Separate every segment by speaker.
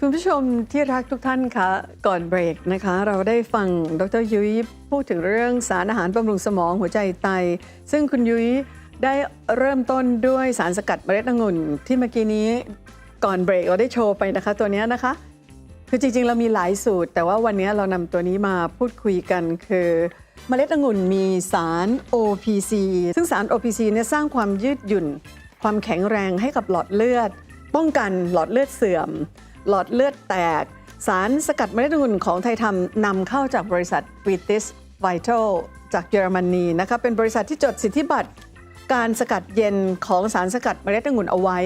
Speaker 1: คุณผู้ชมที่รักทุกท่านคะก่อนเบรกนะคะ เราได้ฟังดรยุ้ยพูดถึงเรื่องสารอาหารบำรุงสมองหัวใจไต ซึ่งคุณยุ้ยได้เริ่มต้นด้วยสารสกัดเมล็ดองุ่น ที่เมื่อกี้นี้ก่อนเบรกเราได้โชว์ไปนะคะ ตัวนี้นะคะ คือจริงๆ เรามีหลายสูตร แต่ว่าวันนี้เรานำตัวนี้มาพูดคุยกันคือเมล็ดองุ่นมีสาร OPC ซึ่งสาร OPC เนี่ยสร้างความยืดหยุ่น ความแข็งแรงให้กับหลอดเลือด ป้องกันหลอดเลือดเสื่อม หลอดเลือดแตก สารสกัดเมล็ดองุ่นของไทยทำนำเข้าจากบริษัท British Vital จากเยอรมนีนะคะเป็นบริษัทที่จดสิทธิบัตรการสกัดเย็นของสารสกัดเมล็ดองุ่นเอาไว้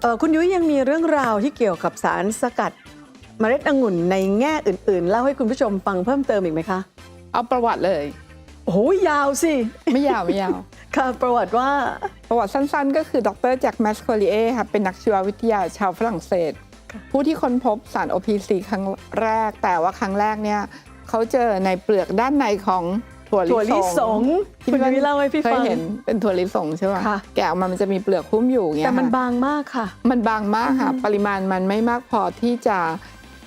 Speaker 1: เอ่อคุณยุ้ยยังมีเรื่องราวที่เกี่ยวกับสารสกัดเมล็ดองุ่นในแง่อื่น ๆ เล่าให้คุณผู้ชมฟังเพิ่มเติมอีกไหมคะ
Speaker 2: เอาประวัติเลย
Speaker 1: โอ้ยยาวสิ
Speaker 2: ไม่ยาวไม่ยาว
Speaker 1: ค่ะประวัติว่า
Speaker 2: ประวัติสั้นๆ ก็คือดรแจ็คแมสโคลีเอค่ะเป็นนักชีววิทยาชาวฝรั่งเศส
Speaker 1: ค่ะ
Speaker 2: ผู้ที่ค้นพบสาร OPC ครั้งแรก แต่ว่าครั้งแรกเนี่ยเขาเจอในเปลือกด้านในของถั่ว
Speaker 1: ถั่วลิ
Speaker 2: ลิ
Speaker 1: สงคุณยุ้ยเล่าให้พี่
Speaker 2: เค
Speaker 1: ฟั
Speaker 2: ย
Speaker 1: ง
Speaker 2: เห็นเป็นถั่วลิสงใช่ป่ะ
Speaker 1: ค่ะ
Speaker 2: แกะออกมามันจะมีเปลือกหุ้มอยู่อย่างเงี้
Speaker 1: แต่
Speaker 2: ย
Speaker 1: มัน
Speaker 2: ค่ะ
Speaker 1: บางมากค่ะ
Speaker 2: มันบางมากค่ะ ปริมาณมันไม่มากพอที่จะ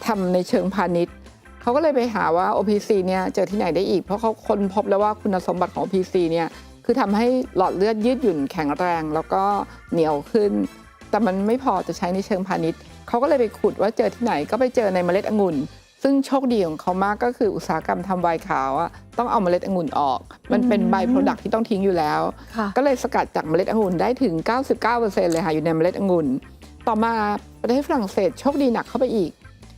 Speaker 2: ทำในเชิงพาณิชย์เขาก็เลยไปหาว่า OPC เนี่ยเจอที่ไหนได้อีก เพราะเขาค้นพบแล้วว่าคุณสมบัติของ OPC เนี่ยคือทำให้หลอดเลือดยืดหยุ่นแข็งแรง แล้วก็เหนียวขึ้น แต่มันไม่พอจะใช้ในเชิงพาณิชย์ เขาก็เลยไปขุดว่าเจอที่ไหนก็ไปเจอในเมล็ดองุ่น ซึ่งโชคดีของเขามากก็คืออุตสาหกรรมทำไวน์ขาวอะต้องเอาเมล็ดองุ่นออก มันเป็น
Speaker 1: อืม
Speaker 2: ไบโปรดักที่ต้องทิ้งอยู่แล้ว
Speaker 1: ค่ะ
Speaker 2: ก็เลยสกัดจากเมล็ดองุ่นได้ถึง 99%เลยค่ะอยู่ในเมล็ดองุ่น ต่อมาประเทศฝรั่งเศสโชคดีหนักเข้าไปอีก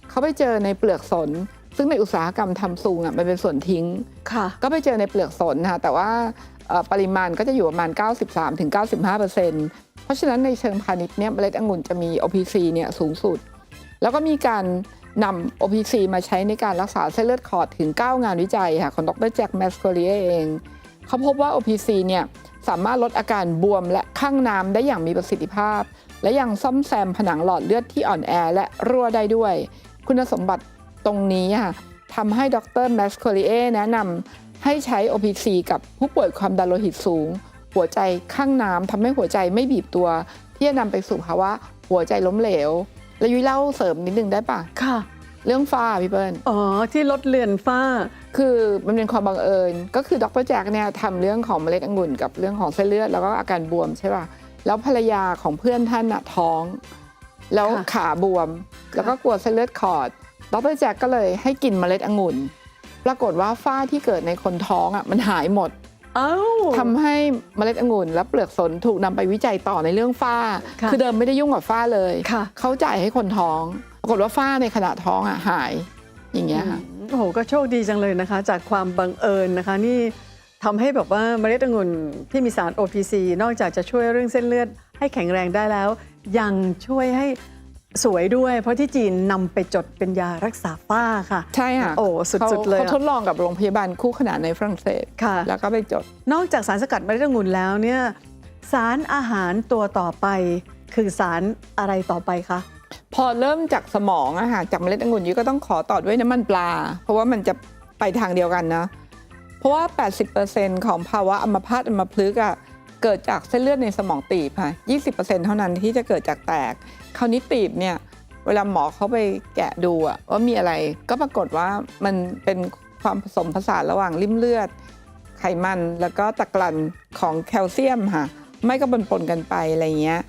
Speaker 2: เขาไปเจอในเปลือกสนซึ่งในอุตสาหกรรมทำซุงอะมันเป็นส่วนทิ้ง
Speaker 1: ค่ะ
Speaker 2: ก็ไปเจอในเปลือกสนนะคะแต่ว่าเอ่อปริมาณก็จะอยู่ประมาณ 93-95%เพ ราะฉะนั้นในเชิงพาณิชย์เนี่ยเมล็ดองุ่นจะมี OPC เนี่ยสูงสุด แล้วก็มีการนำ OPC มาใช้ในการรักษาเส้นเลือดขอดถึง 9 งานวิจัยค่ะของดรแจ็คแมสโคลีเอง เขาพบว่า OPC เนี่ยสามารถลดอาการบวมและข้างน้ำได้อย่างมีประสิทธิภาพ และยังซ่อมแซมผนังหลอดเลือดที่อ่อนแอและรั่วได้ด้วย คุณสมบัติตรงนี้ค่ะทำให้ดรแมสโคลีเอแนะนำให้ใช้ OPC กับผู้ป่วยความดันโลหิตสูง หัวใจข้างน้ำทำให้หัวใจไม่บีบตัว ที่จะนำไปสู่ภาวะหัวใจล้มเหลว แล้วยุ้ยเล่าเสริมนิดนึงได้ปะ
Speaker 1: ค่ะ
Speaker 2: เรื่องฝ้าพี่เปิ้ล
Speaker 1: อ๋อ ที่ลดเลือนฝ้า
Speaker 2: คือมันเป็นความบังเอิญ ก็คือดรแจ็คเนี่ยทำเรื่องของเมล็ดองุ่นกับเรื่องของเส้นเลือดแล้วก็อาการบวมใช่ป่ะแล้วภรรยาของเพื่อนท่านน่ะท้อง แล้ว
Speaker 1: ค่ะ
Speaker 2: ขาบวม แล้วก็กลัวเส้นเลือดขอดดรแจ็คก็เลยให้กินเมล็ดองุ่น ปรากฏว่าฝ้าที่เกิดในคนท้องอะมันหายหมด
Speaker 1: เอ้า
Speaker 2: ทำให้เมล็ดองุ่นและเปลือกสนถูกนำไปวิจัยต่อในเรื่องฝ้า
Speaker 1: ค่ะ
Speaker 2: อเดิมไม่ได้ยุ่งกับฝ้าเลย
Speaker 1: ค่ะ
Speaker 2: เขาจ่ายให้คนท้อง ปรากฏว่าฝ้าในขณะท้องอะหาย อย่างเงี้ยค่ะ
Speaker 1: โอ้โหก็โชคดีจังเลยนะคะ จากความบังเอิญนะคะ นี่ทำให้แบบว่าเมล็ดองุ่นที่มีสาร OPC นอกจากจะช่วยเรื่องเส้นเลือดให้แข็งแรงได้แล้ว ยังช่วยให้ สวยด้วยเพราะที่จีนนำไปจดเป็นยารักษาฝ้าค่ะ
Speaker 2: ใช่ค่ะ
Speaker 1: โอ้สุดๆเลย
Speaker 2: เขา
Speaker 1: อะ
Speaker 2: ทดลองกับโรงพยาบาลคู่ขนานในฝรั่งเศส
Speaker 1: ค่ะ
Speaker 2: แล้วก็ไปจด
Speaker 1: นอกจากสารสกัดเมล็ดองุ่นแล้วเนี่ยสารอาหารตัวต่อไป คือสารอะไรต่อไปคะ
Speaker 2: พอเริ่มจากสมองอะค่ะจากเมล็ดองุ่นยุ้ยก็ต้องขอต่อด้วยน้ำมันปลา เพราะว่ามันจะไปทางเดียวกันนะ เพราะว่า 80%ของภาวะอัมพาตอัมพฤกษ์อะ เกิดจากเส้นเลือดในสมองตีบค่ะ20%เท่านั้นที่จะเกิดจากแตก คราวนี้ตีบเนี่ยเวลาหมอเขาไปแกะดูอะว่ามีอะไร ก็ปรากฏว่ามันเป็นความผสมผสานระหว่างริ่มเลือด ไขมันแล้วก็ตะกรันของแคลเซียมค่ะ ไม่ก็ปนปนกันไปอะไรเงี้ย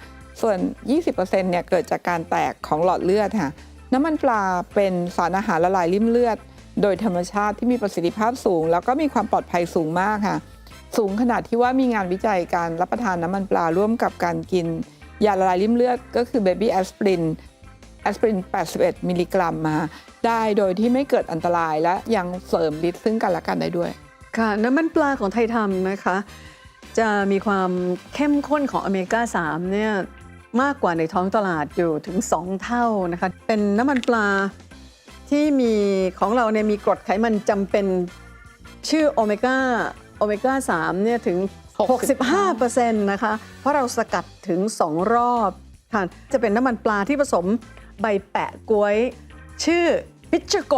Speaker 2: ส่วน 20%เนี่ยเกิดจากการแตกของหลอดเลือดค่ะ น้ำมันปลาเป็นสารอาหารละลายริ่มเลือด โดยธรรมชาติที่มีประสิทธิภาพสูง แล้วก็มีความปลอดภัยสูงมากค่ะ สูงขนาดที่ว่ามีงานวิจัยการรับประทานน้ำมันปลาร่วมกับการกิน ยาละลายริ่มเลือดก็คือเบบี้แอสปรินแอสปริน 81 มิลลิกรัมมา ได้โดยที่ไม่เกิดอันตรายและยังเสริมฤทธิ์ซึ่งกันและกันได้ด้วย
Speaker 1: ค่ะน้ำมันปลาของไทยทำนะคะ จะมีความเข้มข้นของอเมริกา3เนี่ยมากกว่าในท้องตลาดอยู่ถึง 2 เท่านะคะ เป็นน้ำมันปลาที่มีของเราเนี่ยมีกรดไขมันจำเป็นชื่อโอเมก้า โอเมก้า3เนี่ยถึง 65%นะคะ เพราะเราสกัดถึง 2 รอบค่ะจะเป็นน้ำมันปลาที่ผสมใบแปะกล้วย ชื่อพิชโก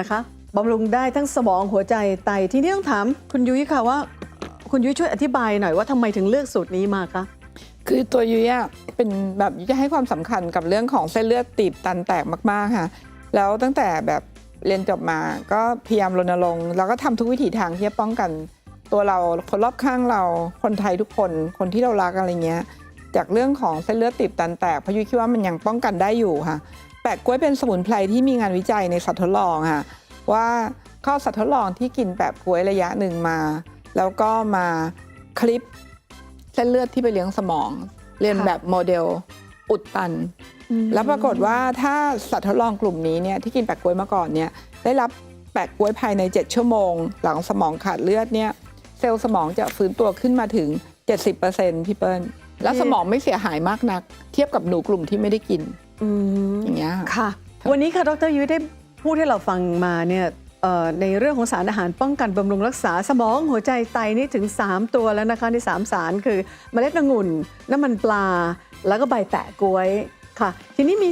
Speaker 1: นะคะบำรุงได้ทั้งสมองหัวใจไตที่นี่ต้องถามคุณยุ้ยค่ะว่า คุณยุ้ยช่วยอธิบายหน่อยว่าทำไมถึงเลือกสูตรนี้มาคะ
Speaker 2: คือตัวยุ้ยเป็นแบบยุ้ยจะให้ความสำคัญกับเรื่องของเส้นเลือดตีบตันแตกมากๆค่ะ แล้วตั้งแต่แบบเรียนจบมาก็พยายามรณรงค์แล้วก็ทำทุกวิถีทางที่จะป้องกัน ตัวเราคนรอบข้างเราคนไทยทุกคนคนที่เรารักอะไรเงี้ย จากเรื่องของเส้นเลือดตีบตันแตกเพราะยุ้ยคิดว่ามันยังป้องกันได้อยู่ค่ะ แปะกล้วยเป็นสมุนไพรที่มีงานวิจัยในสัตว์ทดลองค่ะว่าเข้าสัตว์ทดลองที่กินแปะกล้วยระยะหนึ่งมา แล้วก็มาคลิปเส้นเลือดที่ไปเลี้ยงสมอง เรียน
Speaker 1: ค่ะ
Speaker 2: แบบโมเดลอุดตัน แล้วปรากฏว่าถ้าสัตว์ทดลองกลุ่มนี้เนี่ยที่กินแปะกล้วยมาก่อนเนี่ยได้รับแปะกล้วยภายใน 7 ชั่วโมง หลังสมองขาดเลือดเนี่ย เซลล์สมองจะฟื้นตัวขึ้นมาถึง 70%พี่เปิ้ลแล้วสมองไม่เสียหายมากนัก เทียบกับหนูกลุ่มที่ไม่ได้กิน
Speaker 1: อืม
Speaker 2: อย่างเงี้ยค่ะ
Speaker 1: ค่ะ วันนี้ค่ะดรยุ้ยได้พูดให้เราฟังมาเนี่ยเอ่อในเรื่องของสารอาหารป้องกันบำรุงรักษาสมองหัวใจไตนี่ถึง 3 ตัวแล้วนะคะใน3สารคือเมล็ดองุ่นน้ำมันปลา แล้วก็ใบแปะกล้วย ค่ะ ทีนี้มี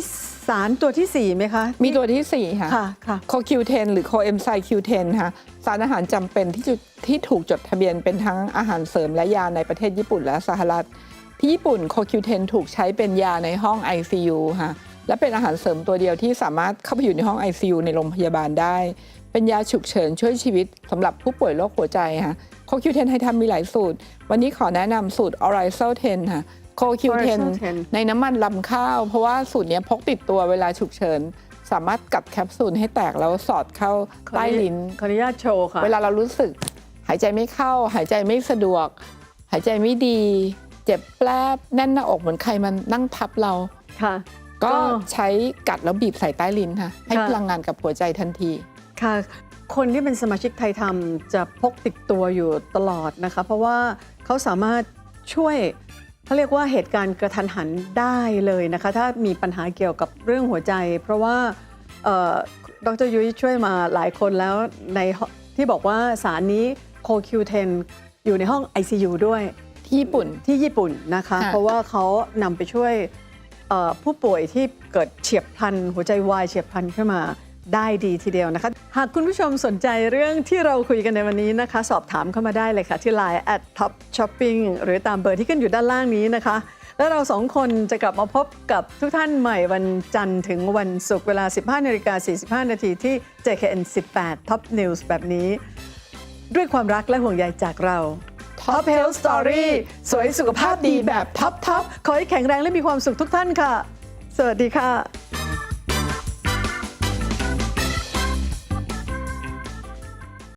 Speaker 1: สารตัวทีสี่ 4ไหมคะ
Speaker 2: มีตัวที่ 4 ค่ะ
Speaker 1: ค่ะค่ะ
Speaker 2: โคคิวเทนหรือโคเอนไซคิวเทนค่ะ สารอาหารจำเป็นที่จุดที่ถูกจดทะเบียนเป็นทั้งอาหารเสริมและยาในประเทศญี่ปุ่นและสหรัฐ ที่ญี่ปุ่นโคคิวเทนถูกใช้เป็นยาในห้อง ICU ค่ะ และเป็นอาหารเสริมตัวเดียวที่สามารถเข้าไปอยู่ในห้อง ICU ในโรงพยาบาลได้ เป็นยาฉุกเฉินช่วยชีวิตสำหรับผู้ป่วยโรคหัวใจค่ะ โคคิวเทนให้ทำมีหลายสูตร วันนี้ขอแนะนำสูตร o r i z o 10ค่ะ โคคิวเทน
Speaker 1: Oryzol 10
Speaker 2: ในน้ำมันลำข้าว เพราะว่าสูตรเนี้ยพกติดตัวเวลาฉุกเฉิน สามารถกัดแคปซูลให้แตกแล้วสอดเข้าใต้ลิ้น
Speaker 1: ขออนุญาตโชว์ค่ะ
Speaker 2: เวลาเรารู้สึก หายใจไม่เข้า หายใจไม่สะดวก หายใจไม่ดี เจ็บแปลบแน่นหน้าอกเหมือนใครมันนั่งทับเรา
Speaker 1: ค่ะ
Speaker 2: ก็
Speaker 1: ก็
Speaker 2: ใช้กัดแล้วบีบใส่ใต้ลิ้นค่ะ ให้
Speaker 1: ค่ะ
Speaker 2: พลังงานกับหัวใจทันที
Speaker 1: ค่ะ คนที่เป็นสมาชิกไทยทำจะพกติดตัวอยู่ตลอดนะคะ เพราะว่าเขาสามารถช่วย เขาเรียกว่าเหตุการณ์กระทันหันได้เลยนะคะ ถ้ามีปัญหาเกี่ยวกับเรื่องหัวใจ เพราะว่าเอ่อดรยุ้ยช่วยมาหลายคนแล้วในห้องที่บอกว่าสารนี้โคคิวเทนอยู่ในห้อง ICU ด้วย
Speaker 2: ที่ญี่ปุ่น
Speaker 1: ที่ญี่ปุ่นนะคะ
Speaker 2: ค่ะ
Speaker 1: เพราะว่าเขานำไปช่วยเอ่อผู้ป่วยที่เกิดเฉียบพลันหัวใจวายเฉียบพลันขึ้นมา ได้ดีทีเดียวนะคะ หากคุณผู้ชมสนใจเรื่องที่เราคุยกันในวันนี้นะคะ สอบถามเข้ามาได้เลยค่ะ ที่ Line at top shopping หรือตามเบอร์ที่ขึ้นอยู่ด้านล่างนี้นะคะ แล้วเราสองคนจะกลับมาพบกับทุกท่านใหม่วันจันทร์ถึงวันศุกร์เวลา 15นาฬิกา45 นาทีที่ JKN 18 Top News แบบนี้ ด้วยความรักและห่วงใยจากเรา Top Health Story สวยสุขภาพดีแบบท็อปทอปขอให้แข็งแรงและมีความสุขทุกท่านค่ะ สวัสดีค่ะ